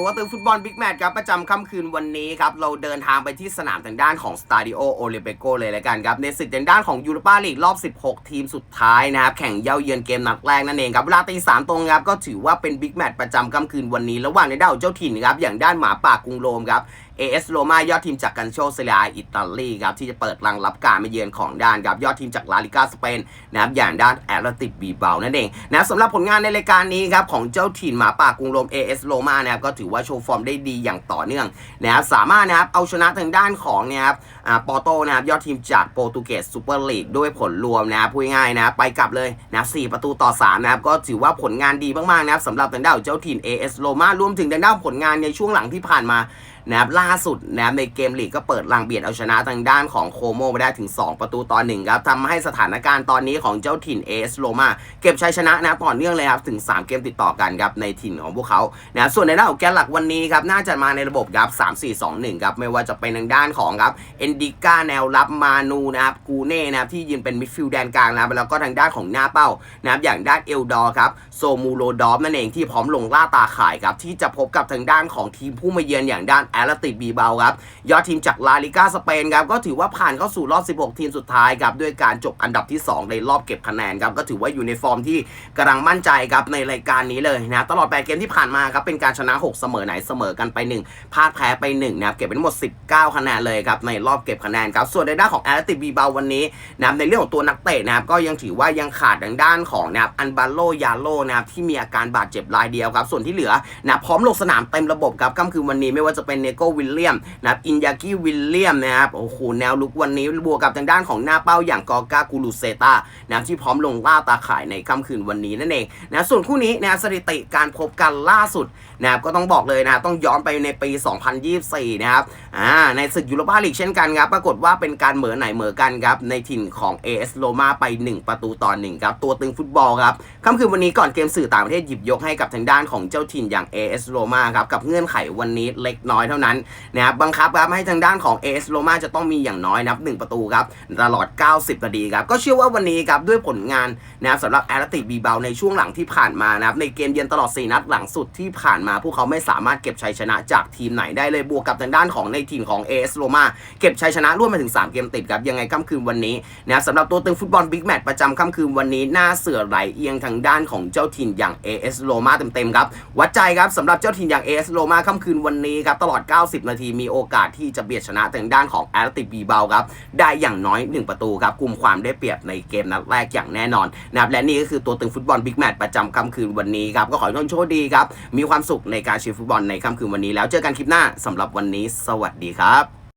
ตัวตึงฟุตบอลบิ๊กแมตช์ครับประจำค่ำคืนวันนี้ครับ เราเดินทางไปที่สนามทางด้านของสตาดิโอโอลิเปโกเลยละกันครับ ในศึกทางด้านของยูโรปาลีกรอบ 16 ทีมสุดท้ายนะครับ แข่งเย้าเยือนเกมนัดแรกนั่นเองครับ เวลาตีสามตรงครับ ก็ถือว่าเป็นบิ๊กแมตช์ประจำค่ำคืนวันนี้ ระหว่างในด้านเจ้าถิ่นครับอย่างด้านหมาป่ากรุงโรมครับ AS โรมายอดทีมจากกันโชเซเลียอิตาลีครับที่จะเปิดรังรับการมาเยือนของด้านครับยอดทีมจากลาลิกาสเปนนะครับอย่างด้านแอตเลติกบีเบานั่นเองนะสำหรับผลงานในรายการนี้ครับของเจ้าถิ่นหมาป่ากรุงโรม AS โรมานะครับก็ถือว่าโชว์ฟอร์มได้ดีอย่างต่อเนื่องนะครับสามารถนะครับเอาชนะทางด้านของเนี่ยครับอ่าปอโตนะครับยอดทีมจากโปรตุเกสซูเปอร์ลีกด้วยผลรวมนะครับพูดง่ายนะไปกลับเลยนะสี่ประตูต่อ3นะครับก็ถือว่าผลงานดีมากๆนะครับสำหรับทางด้านของเจ้าถิ่น AS โรมารวมถึงทางด้านผลงานในช่วงหลังที่ผ่านมา นะครับล่าสุดนะครับในเกมลีกก็เปิดลังเบียดเอาชนะทางด้านของโคโมไปได้ถึง 2 ประตูต่อหนึ่งครับทำให้สถานการณ์ตอนนี้ของเจ้าถิ่น AS โรมาเก็บชัยชนะนะต่อเนื่องเลยครับถึง 3 เกมติดต่อกันครับในถิ่นของพวกเขานะส่วนในด้านของแกนหลักวันนี้ครับน่าจะมาในระบบครับ3 4 2 1ครับไม่ว่าจะเป็นทางด้านของครับเอนดิก้าแนวรับมานูนะครับกูเน่นะครับที่ยืนเป็นมิดฟิลด์แดนกลางนะครับแล้วก็ทางด้านของหน้าเป้านะครับอย่างด้านเอลดอร์ครับโซมูโรดอฟนั่นเองที่พร้อมลงล่าตาข่ายครับที่จะพบกับทางด้านของทีมผู้มาเยือนอย่างด้านอตเลติกบีเบาครับยอดทีมจากลาลิก้าสเปนครับก็ถือว่าผ่านเข้าสู่รอบ 16 ทีมสุดท้ายครับด้วยการจบอันดับที่ 2 ในรอบเก็บคะแนนครับก็ถือว่าอยู่ในฟอร์มที่กำลังมั่นใจครับในรายการนี้เลยนะตลอด 8 เกมที่ผ่านมาครับเป็นการชนะ 6 เสมอไหนเสมอกันไป 1พลาดแพ้ไป1นะครับเก็บไปทั้งหมด 19 คะแนนเลยครับในรอบเก็บคะแนนครับส่วนในด้านของแอตติบีเบาวันนี้นะครับในเรื่องของตัวนักเตะนะครับก็ยังถือว่ายังขาดทางด้านของนะครับอันบาโลยาโลนะครับที่มีอาการบาดเจ็บรายเดียวครับส่วนที่เหลือนะพร้อมลงสนามเต็มระบบครับค่ำคืนวันนี้ไม่ว่าจะเป็นเนโกวิลเลียมนะครับอินยากิวิลเลียมนะครับโอ้โหแนวลุกวันนี้บวกกับทางด้านของหน้าเป้าอย่างกอกากูลูเซตานะครับที่พร้อมลงล่าตาข่ายในค่ำคืนวันนี้นั่นเองนะส่วนคู่นี้นะสถิติการพบกันล่าสุดนะครับก็ต้องบอกเลยนะต้องย้อนไปในปี 2024 นะครับอ่าในศึกยูโรปาลีกเช่นกันครับปรากฏว่าเป็นการเหมือไหนเหมือกันครับในถิ่นของ AS โ o มาไป 1 ประตูต่อ1ครับตัวตึงฟุตบอลครับค่ำคืนวันนี้ก่อนเกมสื่อต่างประเทศหยิบยกให้กับทางด้านของเจ้าถิ่นอย่าง AS โ o มาครับกับเงื่อนไขวันนี้เล็กน้อยเท่านั้นนะครับบังคับครับให้ทางด้านของ AS โ o มาจะต้องมีอย่างน้อยนับ 1 ประตูครับตลอด 90 นาทีครับก็เชื่อว่าวันนี้ครับด้วยผลงานนะครับสำหรับแอตเลติกบีเบาในช่วงหลังที่ผ่านมานะครับในเกมเยือนตลอด 4 นัดหลังสุดที่ผ่านมา พวกเขาไม่สามารถเก็บชัยชนะจากทีมไหนได้เลยบวกกับทางด้านของในทีมของ AS โ o มาเก็บชัยชนะร่วมมาถึง 3 เกมติดครับยังไงค่ำคืนวันนี้นะครับสำหรับตัวตึงฟุตบอลบิ๊กแมตช์ประจำค่ำคืนวันนี้หน้าเสือไหลเอียงทางด้านของเจ้าถิ่นอย่าง AS โ o มาเต็มๆครับวัดใจครับสำหรับเจ้าถิ่นอย่าง AS โ o มาค่ำคืนวันนี้ครับตลอด 90 นาทีมีโอกาสที่จะเบียดชนะทางด้านของแอตติบีเบาครับได้อย่างน้อย 1 ประตูครับกลุ่มความได้เปรียบในเกมนัดแรกอย่างแน่นอนนะครับและนี่ก็คือตัวตึงฟุตบอลบิ๊กแมตช์ประจำค่ำคืนวันนี้ครับก็ขอให้ทุกคนโชคดีครับมีความสุขในการเชียร์ฟุตบอลในค่ำคืนวันนี้แล้วเจอกันคลิปหน้าสำหรับวันนี้ สวัสดีครับ